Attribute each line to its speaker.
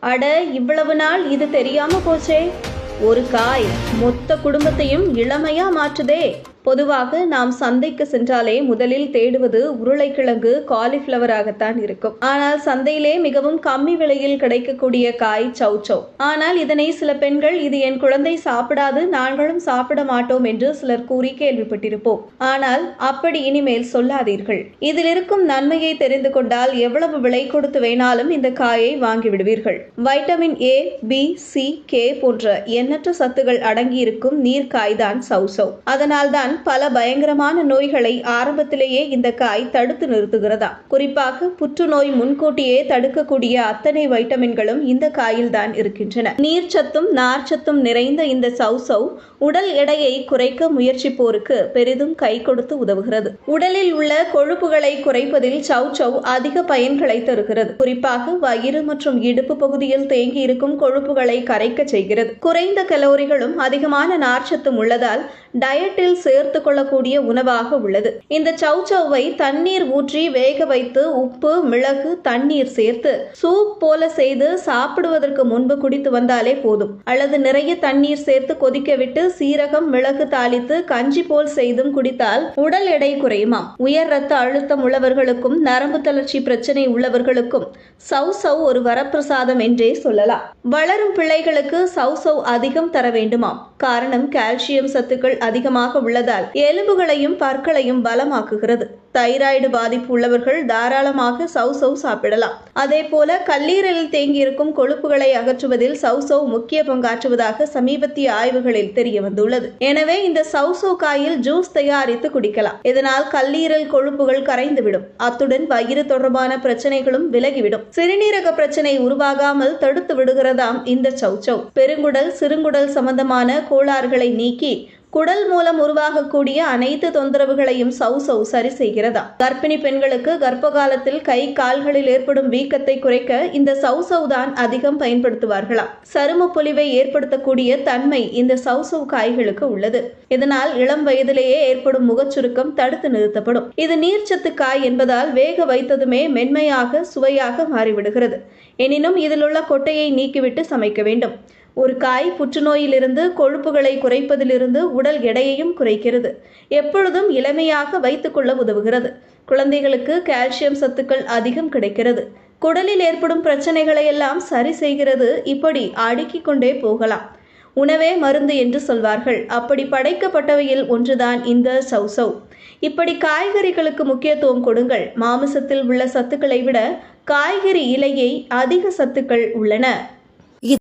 Speaker 1: அட இவ்வளவு நாள் இது தெரியாம போச்சே. ஒரு காய் மொத்த குடும்பத்தையும் இளமையா மாற்றுதே. பொதுவாக நாம் சந்தைக்கு சென்றாலே முதலில் தேடுவது உருளைக்கிழங்கு காலிஃப்ளவராகத்தான் இருக்கும். ஆனால் சந்தையிலே மிகவும் கம்மி விலையில் கிடைக்கக்கூடிய காய் சௌச்சௌ ஆனால் இதனை சில பெண்கள் இது என் குழந்தை சாப்பிடாது நாங்களும் சாப்பிட மாட்டோம் என்று சிலர் கூறி கேள்விப்பட்டிருப்போம். ஆனால் அப்படி இனிமேல் சொல்லாதீர்கள். இதில் இருக்கும் நன்மையை தெரிந்து கொண்டால் எவ்வளவு விலை கொடுத்து வேணாலும் இந்த காயை வாங்கிவிடுவீர்கள் vitamin A B C K போன்ற எண்ணற்ற சத்துகள் அடங்கியிருக்கும் நீர்க்காய்தான் சௌசௌ அதனால்தான் தான் பல பயங்கரமான நோய்களை ஆரம்பத்திலேயே இந்த காய் தடுத்து நிறுத்துகிறதா? குறிப்பாக புற்றுநோய் முன்கூட்டியே தடுக்கக்கூடிய அத்தனை வைட்டமின்களும் இந்த காயில்தான் இருக்கின்றன. நீர்ச்சத்தும் நார்ச்சத்தும் நிறைந்த இந்த சௌசௌ உடல் எடையை குறைக்க முயற்சிப்போருக்கு பெரிதும் கை கொடுத்து உதவுகிறது. உடலில் உள்ள கொழுப்புகளை குறைப்பதில் சௌசௌ அதிக பயன்களை தருகிறது. குறிப்பாக வயிறு மற்றும் இடுப்பு பகுதியில் தேங்கி இருக்கும் கொழுப்புகளை கரைக்க செய்கிறது. குறைந்த கலோரிகளும் அதிகமான நார்ச்சத்தும் உள்ளதால் டயட்டில் சேர் சேர்த்து கொள்ளக்கூடிய உணவாக உள்ளது. இந்த சௌச்சௌவை தண்ணீர் ஊற்றி வேக வைத்து உப்பு மிளகு தண்ணீர் சேர்த்து சூப் போல செய்து சாப்பிடுவதற்கு முன்பு குடித்து வந்தாலே போதும். அல்லது நிறைய தண்ணீர் சேர்த்து கொதிக்க விட்டு சீரகம் மிளகு தாளித்து கஞ்சி போல் செய்தும் குடித்தால் உடல் எடை குறையுமாம். உயர் ரத்த அழுத்தம் உள்ளவர்களுக்கும் நரம்பு தளர்ச்சி பிரச்சனை உள்ளவர்களுக்கும் சௌ சௌ ஒரு வரப்பிரசாதம் என்றே சொல்லலாம். வளரும் பிள்ளைகளுக்கு சௌ சௌ அதிகம் தர வேண்டுமாம். காரணம் கால்சியம் சத்துக்கள் அதிகமாக உள்ளதால் எலும்புகளையும் பற்களையும் பலமாக்குகிறது. தைராய்டு பாதிப்பு உள்ளவர்கள் தாராளமாக சௌசௌ சாப்பிடலாம். அதே போல கல்லீரலில் தேங்கியிருக்கும் கொழுப்புகளை அகற்றுவதில் சௌசௌ முக்கிய பங்காற்றுவதாக சமீபத்திய ஆய்வுகளில் தெரிய வந்துள்ளது எனவே இந்த சௌசௌ காயில் ஜூஸ் தயாரித்து குடிக்கலாம். இதனால் கல்லீரல் கொழுப்புகள் கரைந்துவிடும். அத்துடன் வயிறு தொடர்பான பிரச்சனைகளும் விலகிவிடும். சிறுநீரக பிரச்சனை உருவாகாமல் தடுத்து விடுகிறதாம் இந்த சௌச்சௌ பெருங்குடல் சிறுங்குடல் சம்பந்தமான கோளாறுகளை நீக்கி குடல் மூலம் உருவாகக்கூடிய அனைத்து தொந்தரவுகளையும் சௌ சௌ சரி செய்கிறதா? கர்ப்பிணி பெண்களுக்கு கர்ப்ப காலத்தில் கை கால்களில் ஏற்படும் வீக்கத்தை குறைக்க இந்த சௌ சௌ தான் அதிகம் பயன்படுத்துவார்களாம் சரும பொலிவை ஏற்படுத்தக்கூடிய தன்மை இந்த சௌ சௌ காய்களுக்கு உள்ளது. இதனால் இளம் வயதிலேயே ஏற்படும் முகச்சுருக்கம் தடுத்து நிறுத்தப்படும். இது நீர்ச்சத்து காய் என்பதால் வேக வைத்ததுமே மென்மையாக சுவையாக மாறிவிடுகிறது. எனினும் இதில் உள்ள கொட்டையை நீக்கிவிட்டு சமைக்க வேண்டும். ஒரு காய் புற்றுநோயிலிருந்து கொழுப்புகளை குறைப்பதிலிருந்து உடல் எடையையும் குறைக்கிறது. எப்பொழுதும் இளமையாக வைத்துக்கொள்ள உதவுகிறது. குழந்தைகளுக்கு கால்சியம் சத்துக்கள் அதிகம் கிடைக்கிறது. குடலில் ஏற்படும் பிரச்சனைகளை எல்லாம் சரி செய்கிறது. இப்படி அடுக்கிக் கொண்டே போகலாம். உணவே மருந்து என்று சொல்வார்கள். அப்படி படைக்கப்பட்டவையில் ஒன்றுதான் இந்த சௌசௌ இப்படி காய்கறிகளுக்கு முக்கியத்துவம் கொடுங்கள். மாமிசத்தில் உள்ள சத்துக்களை விட காய்கறி இலையை அதிக சத்துக்கள் உள்ளன.